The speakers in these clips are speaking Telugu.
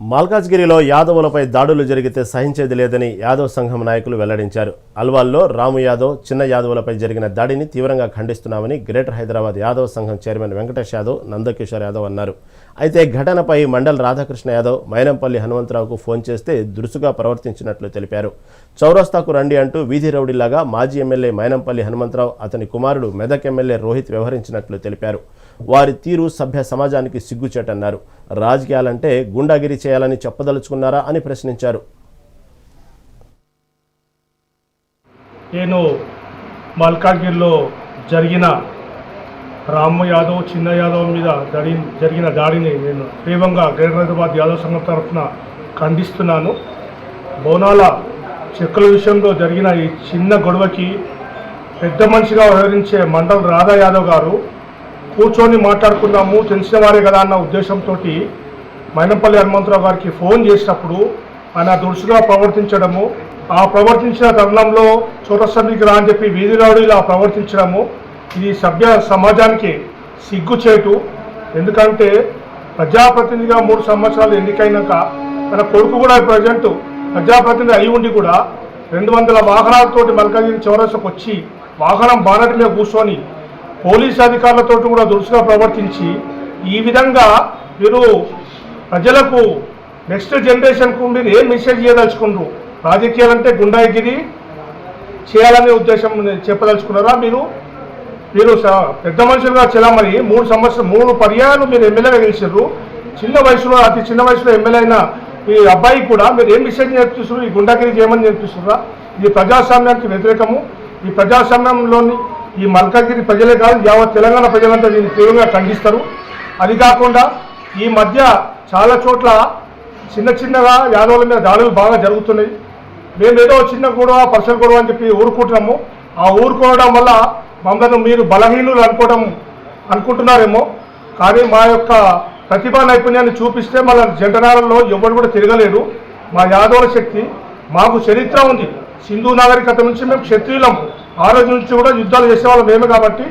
మల్కాజ్గిరిలో యాదవులపై దాడులు జరిగితే సహించేది లేదని యాదవ్ సంఘం నాయకులు వెల్లడించారు. అల్వాల్లో రాము యాదవ్ చిన్న యాదవులపై జరిగిన దాడిని తీవ్రంగా ఖండిస్తున్నామని గ్రేటర్ హైదరాబాద్ యాదవ్ సంఘం చైర్మన్ వెంకటేష్ యాదవ్ నందకిషోర్ యాదవ్ అన్నారు. అయితే ఘటనపై మండల్ రాధాకృష్ణ యాదవ్ మైనంపల్లి హనుమంతరావుకు ఫోన్ చేస్తే దురుసుగా ప్రవర్తించినట్లు తెలిపారు. చౌరస్తాకు రండి అంటూ వీధి రౌడీలాగా మాజీ ఎమ్మెల్యే మైనంపల్లి హనుమంతరావు అతని కుమారుడు మెదక్ ఎమ్మెల్యే రోహిత్ వ్యవహరించినట్లు తెలిపారు. వారి తీరు సభ్య సమాజానికి సిగ్గుచేటన్నారు రాజకీయాలంటే గుండాగిరి చేయాలని చెప్పదలుచుకున్నారా అని ప్రశ్నించారు. నేను మల్కాజ్గిరిలో జరిగిన రాము యాదవ్ చిన్న యాదవ్ మీద దడి జరిగిన దాడిని నేను తీవ్రంగా గ్రేటర్ హైదరాబాద్ యాదవ్ సంఘం తరఫున ఖండిస్తున్నాను. బోనాల చెక్కుల విషయంలో జరిగిన ఈ చిన్న గొడవకి పెద్ద మనిషిగా వ్యవహరించే మండల్ రాధా యాదవ్ గారు కూర్చొని మాట్లాడుకుందాము తెలిసిన వారే కదా అన్న ఉద్దేశంతో మైనంపల్లి హనుమంతరావు గారికి ఫోన్ చేసినప్పుడు ఆయన దురుసుగా ప్రవర్తించడము ఆ ప్రవర్తించిన తరుణంలో చోరసందికి రా అని చెప్పి వీధి రౌడీలా ప్రవర్తించడము ఇది సభ్య సమాజానికి సిగ్గుచేటు. ఎందుకంటే ప్రజాప్రతినిధిగా మూడు సంవత్సరాలు ఎన్నికైనాక తన కొడుకు కూడా ప్రజెంట్ ప్రజాప్రతినిధి అయి ఉండి కూడా రెండు వందల వాహనాలతోటి మల్కాజిగిరి చౌరసకు వచ్చి వాహనం బానటి మీద కూర్చొని పోలీస్ అధికారులతో కూడా దురుసుగా ప్రవర్తించి ఈ విధంగా మీరు ప్రజలకు నెక్స్ట్ జనరేషన్కు మీరు ఏం మెసేజ్ చేయదలుచుకుండ్రు రాజకీయాలంటే గుండాయిగిరి చేయాలనే ఉద్దేశం చెప్పదలుచుకున్నారా మీరు? మీరు స- పెద్ద మనుషులుగా చెలామని మూడు సంవత్సరం మూడు పర్యాయాలు మీరు ఎమ్మెల్యేగా గెలిచారు చిన్న వయసులో అతి చిన్న వయసులో ఎమ్మెల్యే అయిన ఈ అబ్బాయి కూడా మీరు ఏం మెసేజ్ నేర్పిస్తున్నారు ఈ గుండాగిరి చేయమని నేర్పిస్తున్నారా ఇది ప్రజాస్వామ్యానికి వ్యతిరేకము. ఈ ప్రజాస్వామ్యంలోని ఈ మల్కాగిరి ప్రజలే కాదు యావత్ తెలంగాణ ప్రజలంతా దీన్ని తీవ్రంగా ఖండిస్తారు. అది కాకుండా ఈ మధ్య చాలా చోట్ల చిన్న చిన్నగా యాదవుల మీద దాడులు బాగా జరుగుతున్నాయి. మేము ఏదో చిన్న గొడవ పర్సనల్ గొడవ అని చెప్పి ఊరుకుంటున్నాము. ఆ ఊరుకోవడం వల్ల మమ్మల్ని మీరు బలహీనులు అనుకోవడం అనుకుంటున్నారేమో. కానీ మా యొక్క ప్రతిభా నైపుణ్యాన్ని చూపిస్తే మన జంటనాలలో ఎవరు కూడా తిరగలేరు. మా యాదవుల శక్తి మాకు చరిత్ర ఉంది. సింధు నాగరికత నుంచి మేము క్షత్రియులం ఆ రోజు నుంచి కూడా యుద్ధాలు చేసేవాళ్ళు మేమే కాబట్టి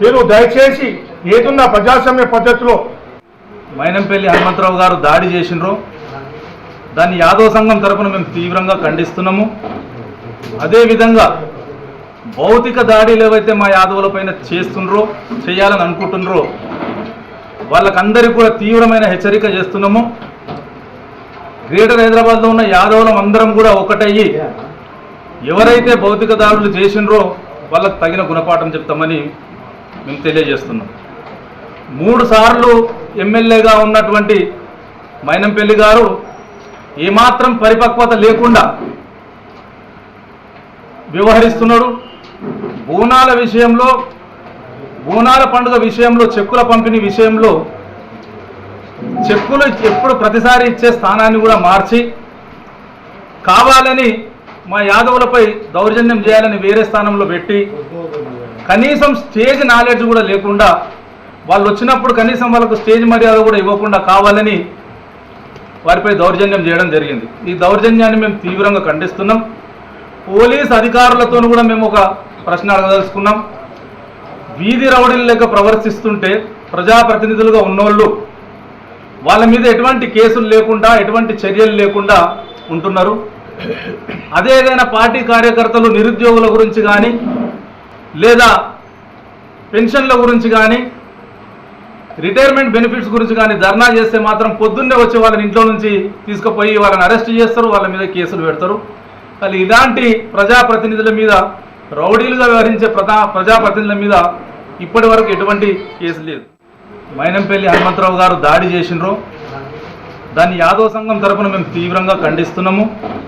మీరు దయచేసి ఏదున్న ప్రజాస్వామ్య పద్ధతిలో మైనంపల్లి హనుమంతరావు గారు దాడి చేసినరు దాన్ని యాదవ సంఘం తరపున మేము తీవ్రంగా ఖండిస్తున్నాము. అదేవిధంగా భౌతిక దాడులు ఏవైతే మా యాదవుల పైన చేస్తుండ్రో చేయాలని అనుకుంటున్నారో వాళ్ళకందరికీ కూడా తీవ్రమైన హెచ్చరిక చేస్తున్నాము. గ్రేటర్ హైదరాబాద్లో ఉన్న యాదవులం అందరం కూడా ఒకటయ్యి ఎవరైతే భౌతిక దాడులు చేసినరో వాళ్ళకు తగిన గుణపాఠం చెప్తామని మేము తెలియజేస్తున్నాం. మూడు సార్లు ఎమ్మెల్యేగా ఉన్నటువంటి మైనంపల్లి గారు ఏమాత్రం పరిపక్వత లేకుండా వ్యవహరిస్తున్నాడు. బోనాల విషయంలో బోనాల పండుగ విషయంలో చెక్కుల పంపిణీ విషయంలో చెక్కులు ఎప్పుడు ప్రతిసారి ఇచ్చే స్థానాన్ని కూడా మార్చి కావాలని మా యాదవులపై దౌర్జన్యం చేయాలని వేరే స్థానంలో పెట్టి కనీసం స్టేజ్ నాలెడ్జ్ కూడా లేకుండా వాళ్ళు వచ్చినప్పుడు కనీసం వాళ్ళకు స్టేజ్ మర్యాద కూడా ఇవ్వకుండా కావాలని వారిపై దౌర్జన్యం చేయడం జరిగింది. ఈ దౌర్జన్యాన్ని మేము తీవ్రంగా ఖండిస్తున్నాం. పోలీస్ అధికారులతో కూడా మేము ఒక ప్రశ్న అడగదలుచుకున్నాం. వీధి రౌడీల లెక్క ప్రవర్తిస్తుంటే ప్రజాప్రతినిధులుగా ఉన్నోళ్ళు వాళ్ళ మీద ఎటువంటి కేసులు లేకుండా ఎటువంటి చర్యలు లేకుండా ఉంటున్నారు. అదే ఏదైనా పార్టీ కార్యకర్తలు నిరుద్యోగుల గురించి కానీ లేదా పెన్షన్ల గురించి కానీ రిటైర్మెంట్ బెనిఫిట్స్ గురించి కానీ ధర్నా చేస్తే మాత్రం పొద్దున్నే వచ్చి వాళ్ళని ఇంట్లో నుంచి తీసుకుపోయి వాళ్ళని అరెస్ట్ చేస్తారు వాళ్ళ మీద కేసులు పెడతారు. కానీ ఇలాంటి ప్రజాప్రతినిధుల మీద రౌడీలుగా వ్యవహరించే ప్రజా ప్రజాప్రతినిధుల మీద ఇప్పటి వరకు ఎటువంటి కేసు లేదు. మైనంపల్లి హనుమంతరావు గారు దాడి చేసినారు దాన్ని యాదవ సంఘం తరపున మేము తీవ్రంగా ఖండిస్తున్నాము.